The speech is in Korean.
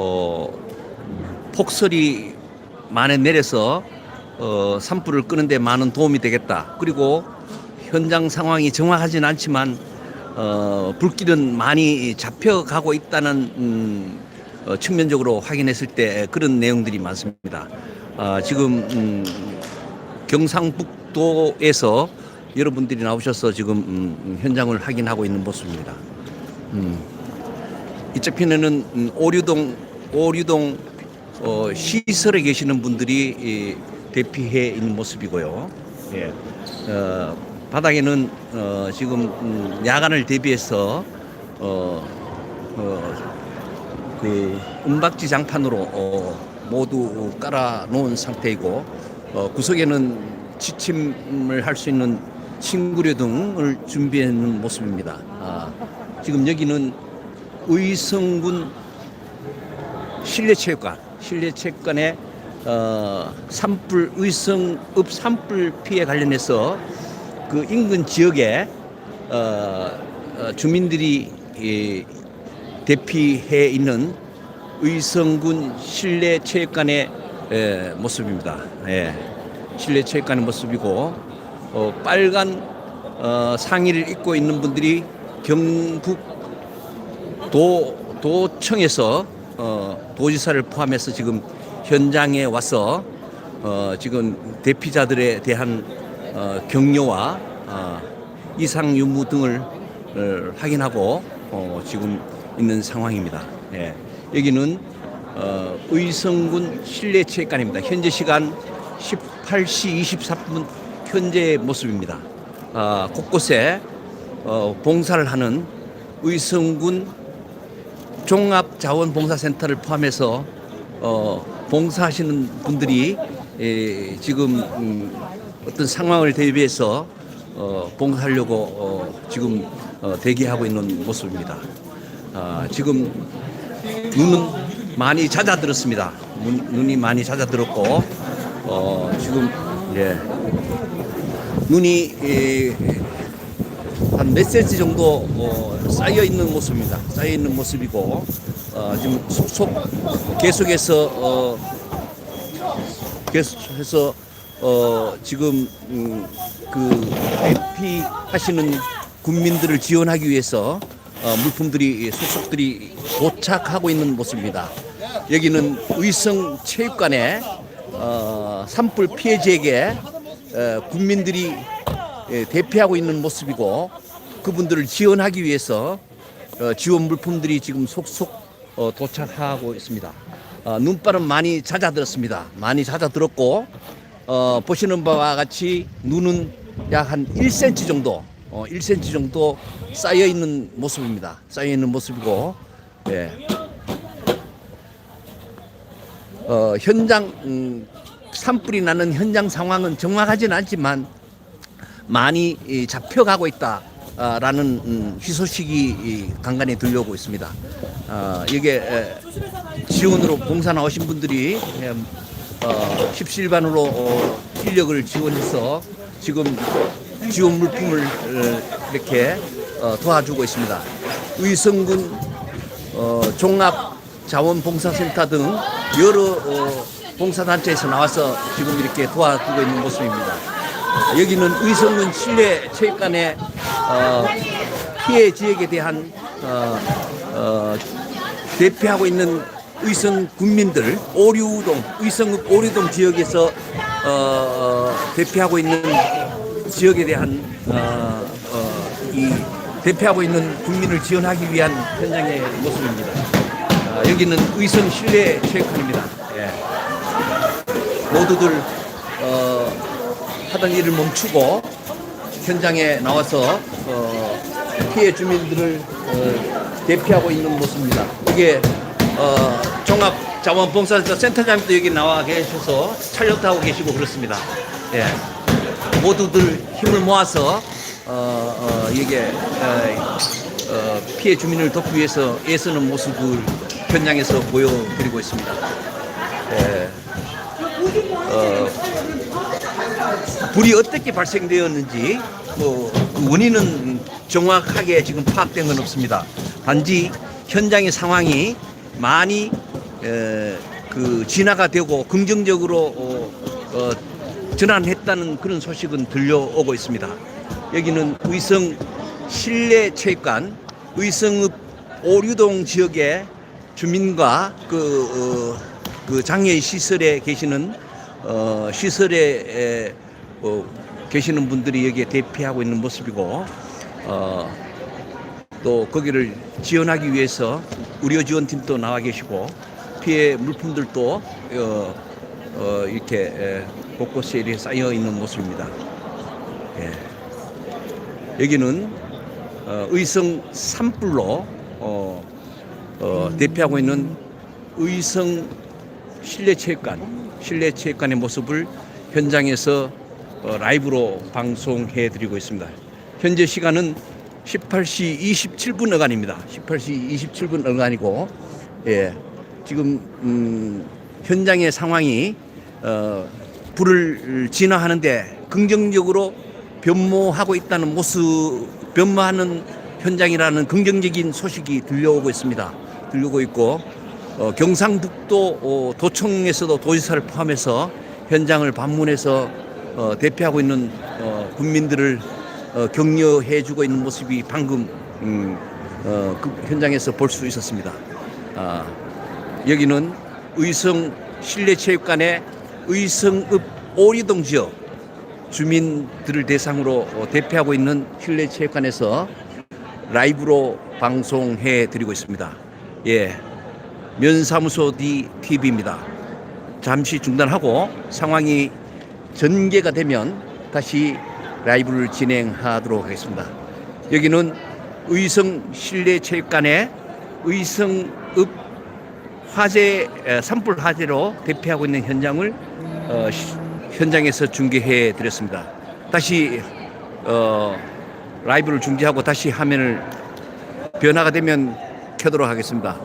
어, 폭설이 만에 내려서 어, 산불을 끄는데 많은 도움이 되겠다. 그리고 현장 상황이 정확하진 않지만 어, 불길은 많이 잡혀가고 있다는 음, 어, 측면적으로 확인했을 때 그런 내용들이 많습니다. 아, 지금 음, 경상북도에서 여러분들이 나오셔서 지금 음, 현장을 확인하고 있는 모습입니다. 음, 이쪽 편에는 음, 오류동 오류동 어, 시설에 계시는 분들이 이, 대피해 있는 모습이고요. 예. 어, 바닥에는 어, 지금 음, 야간을 대비해서 어, 어, 그 은박지 장판으로 어, 모두 깔아 놓은 상태이고 어, 구석에는 지침을 할 수 있는 친구류 등을 준비해 놓은 모습입니다. 아, 지금 여기는 의성군 실내체육관, 실내체육관에 어, 산불 의성읍 산불 피해 관련해서 그 인근 지역에 어, 어, 주민들이 이, 대피해 있는 의성군 실내체육관의 에, 모습입니다. 예, 실내체육관의 모습이고 어, 빨간 어, 상의를 입고 있는 분들이 경북 도 도청에서 어, 도지사를 포함해서 지금 현장에 와서 어, 지금 대피자들에 대한 어, 격려와 어, 이상 유무 등을 어, 확인하고 어, 지금 있는 상황입니다. 예. 여기는 어, 의성군 실내체육관입니다. 현재 시간 18시 24분 현재 모습입니다. 아, 곳곳에 어, 봉사를 하는 의성군 종합자원봉사센터를 포함해서 어, 봉사하시는 분들이 에, 지금 음, 어떤 상황을 대비해서 어, 봉사하려고 어, 지금 어, 대기하고 있는 모습입니다. 아, 지금 눈은 많이 잦아들었습니다. 눈, 눈이 많이 잦아들었고 어, 지금 예, 눈이 예, 한몇 센치 정도 어, 쌓여 있는 모습입니다. 쌓여 있는 모습이고 어, 지금 속속 계속해서 어, 계속해서 어, 지금 음, 그 대피 하시는 국민들을 지원하기 위해서 어, 물품들이 속속들이 도착하고 있는 모습입니다. 여기는 의성 체육관에 어, 산불 피해지에게 어, 국민들이 예, 대피하고 있는 모습이고 그분들을 지원하기 위해서 어, 지원 물품들이 지금 속속 어, 도착하고 있습니다. 어, 눈발은 많이 잦아들었습니다. 많이 잦아들었고 어, 보시는 바와 같이 눈은 약 한 1cm 정도, 어, 1cm 정도 쌓여 있는 모습입니다. 쌓여 있는 모습이고, 예. 어, 현장 음, 산불이 나는 현장 상황은 정확하지는 않지만 많이 이, 잡혀가고 있다 라는 음, 희소식이 이, 간간히 들려오고 있습니다. 어, 이게 에, 지원으로 봉사 나오신 분들이 에, 어, 십시일반으로 어, 인력을 지원해서 지금 지원 물품을 어, 이렇게 어, 도와주고 있습니다. 의성군 어, 종합 자원봉사센터 등 여러 어, 봉사단체에서 나와서 지금 이렇게 도와주고 있는 모습입니다. 여기는 의성군 실내 체육관의 어, 피해 지역에 대한 어, 어, 대피하고 있는 의성 군민들 오류동 의성읍 오류동 지역에서 어, 어, 대피하고 있는 지역에 대한 어, 어, 이 대피하고 있는 국민을 지원하기 위한 현장의 모습입니다. 아, 여기는 의성 실내 체육관입니다. 예. 모두들 어, 하던 일을 멈추고 현장에 나와서 어, 피해 주민들을 어, 대피하고 있는 모습입니다. 이게 어, 종합 자원봉사센터 센터장님도 여기 나와 계셔서 촬영도 하고 계시고 그렇습니다. 예. 모두들 힘을 모아서 어, 어, 이게 어, 어, 피해 주민을 돕기 위해서 애쓰는 모습을 현장에서 보여드리고 있습니다. 예. 어, 불이 어떻게 발생되었는지 뭐그 원인은 정확하게 지금 파악된 건 없습니다. 단지 현장의 상황이 많이 에, 그 진화가 되고 긍정적으로 어, 어, 전환했다는 그런 소식은 들려오고 있습니다. 여기는 의성 실내 체육관 의성읍 오류동 지역의 주민과 그, 어, 그 장애인 시설에 계시는 어, 시설에 에, 어, 계시는 분들이 여기에 대피하고 있는 모습이고 어, 또 거기를 지원하기 위해서 의료 지원팀도 나와 계시고 피해 물품들도 어, 어, 이렇게 에, 곳곳에 이렇게 쌓여 있는 모습입니다. 예. 여기는 어, 의성 산불로 어, 어, 대피하고 있는 의성 실내체육관 실내 체육관의 모습을 현장에서 어, 라이브로 방송해 드리고 있습니다. 현재 시간은 18시 27분 어간입니다. 18시 27분 어간이고 예. 지금 음, 현장의 상황이 어, 불을 진화하는데 긍정적으로 변모하고 있다는 모습 변모하는 현장이라는 긍정적인 소식이 들려오고 있습니다. 들려오고 있고 어, 경상북도 어, 도청에서도 도지사를 포함해서 현장을 방문해서 어, 대피하고 있는 어, 국민들을 어, 격려해주고 있는 모습이 방금 음, 어, 그 현장에서 볼 수 있었습니다. 아, 여기는 의성 실내체육관의 의성읍 오리동 지역 주민들을 대상으로 어, 대피하고 있는 실내체육관에서 라이브로 방송해 드리고 있습니다. 예. 면사무소 D TV입니다. 잠시 중단하고 상황이 전개가 되면 다시 라이브를 진행하도록 하겠습니다. 여기는 의성 실내체육관의 의성읍 화재 에, 산불 화재로 대피하고 있는 현장을 어, 시- 현장에서 중계해 드렸습니다. 다시 어, 라이브를 중지하고 다시 화면을 변화가 되면 켜도록 하겠습니다.